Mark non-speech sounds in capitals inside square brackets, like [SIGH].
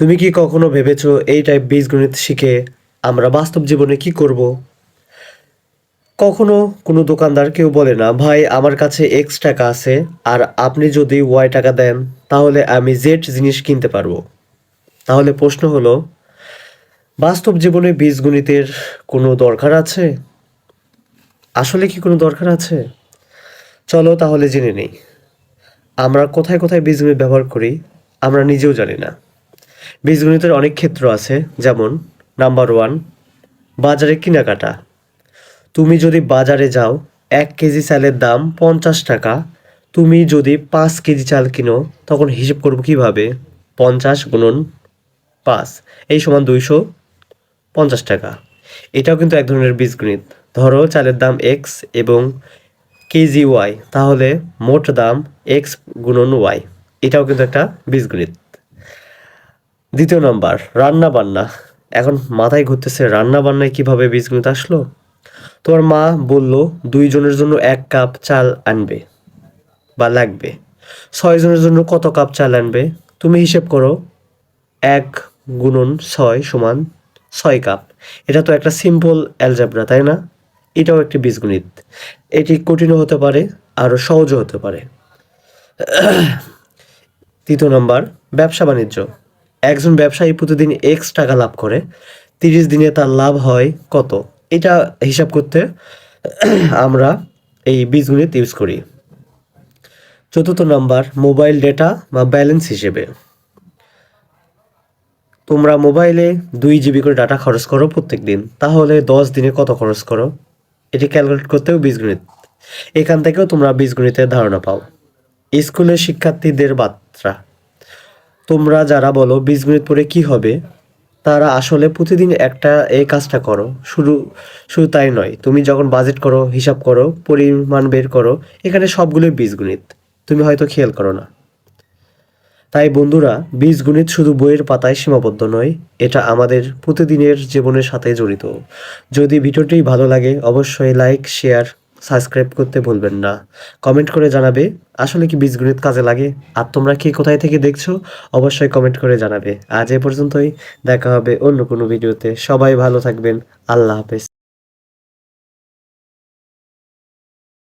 তুমি কি কখনো ভেবেছো এই টাইপ বীজগণিত শিখে আমরা বাস্তব জীবনে কি করব? কখনো কোনো দোকানদার কেউ বলে না, ভাই, আমার কাছে এক্স টাকা আছে, আর আপনি যদি ওয়াই টাকা দেন, তাহলে আমি জেড জিনিস কিনতে পারব। তাহলে প্রশ্ন হলো, বাস্তব জীবনে বীজগণিতের কোনো দরকার আছে? আসলে কি কোনো দরকার আছে? চলো তাহলে জেনে নেই। আমরা কোথায় কোথায় বীজগণিত ব্যবহার করি, আমরা নিজেও জানি না। বীজগণিতের অনেক ক্ষেত্র আছে, যেমন নাম্বার ওয়ান বাজারে কেনাকাটা। তুমি যদি বাজারে যাও, এক কেজি চালের দাম পঞ্চাশ টাকা। তুমি যদি পাঁচ কেজি চাল কিনো, তখন হিসেব করব কীভাবে? পঞ্চাশ গুণন পাঁচ, এই সমান দুইশো পঞ্চাশ টাকা। এটাও কিন্তু এক ধরনের বীজগণিত। ধরো চালের দাম এক্স এবং কেজি ওয়াই তাহলে মোট দাম এক্স গুণন ওয়াই এটাও কিন্তু একটা বীজগণিত। দ্বিতীয় নাম্বার, রান্না বান্না। এখন মাথায় ঘুরতেছে, রান্না বান্নায় কীভাবে বীজগণিত আসলো? তোমার মা বলল দুইজনের জন্য এক কাপ চাল আনবে বা লাগবে। ছয় জনের জন্য কত কাপ চাল আনবে? তুমি হিসেব করো। এক গুণন ছয় সমান ছয় কাপ। এটা তো একটা সিম্পল অ্যালজাবরা তাই না? এটাও একটি বীজগণিত। এটি কঠিনও হতে পারে, আরও সহজও হতে পারে। [CLEARS THROAT] তৃতীয় নম্বর, ব্যবসা বাণিজ্য। একজন ব্যবসায়ী প্রতিদিন এক্স টাকা লাভ করে, তিরিশ দিনে তার লাভ হয় কত? এটা হিসাব করতে [CLEARS THROAT] আমরা এই বীজগণিত ইউজ করি। চতুর্থ নাম্বার মোবাইল ডেটা বা ব্যালেন্স হিসেবে। তোমরা মোবাইলে দুই জিবি করে ডাটা খরচ করো প্রত্যেক দিন তাহলে দশ দিনে কত খরচ করো? এটি ক্যালকুলেট করতেও বীজগণিত। এখান থেকেও তোমরা বীজগণিতের ধারণা পাও। স্কুলের শিক্ষার্থীদের বার্তা। তোমরা যারা বলো বীজগণিত পড়ে কি হবে, তারা আসলে প্রতিদিন একটা এই কাজটা করো। শুধু শুধু তাই নয়, তুমি যখন বাজেট করো, হিসাব করো, পরিমাণ বের করো, এখানে সবগুলোই বীজগণিত। তুমি হয়তো খেয়াল করো না। তাই বন্ধুরা, বীজগণিত শুধু বইয়ের পাতায় সীমাবদ্ধ নয়, এটা আমাদের প্রতিদিনের জীবনের সাথে জড়িত। যদি ভিডিওটি ভালো লাগে, অবশ্যই লাইক শেয়ার সাবস্ক্রাইব করতে ভুলবেন না। কমেন্ট করে জানাবে, আসলে কি বীজগণিত কাজে লাগে? আর তোমরা কি কোথায় থেকে দেখছ? অবশ্যই কমেন্ট করে জানাবে। আজ এ পর্যন্তই, দেখা হবে অন্য কোনো ভিডিওতে। সবাই ভালো থাকবেন। আল্লাহ হাফেজ।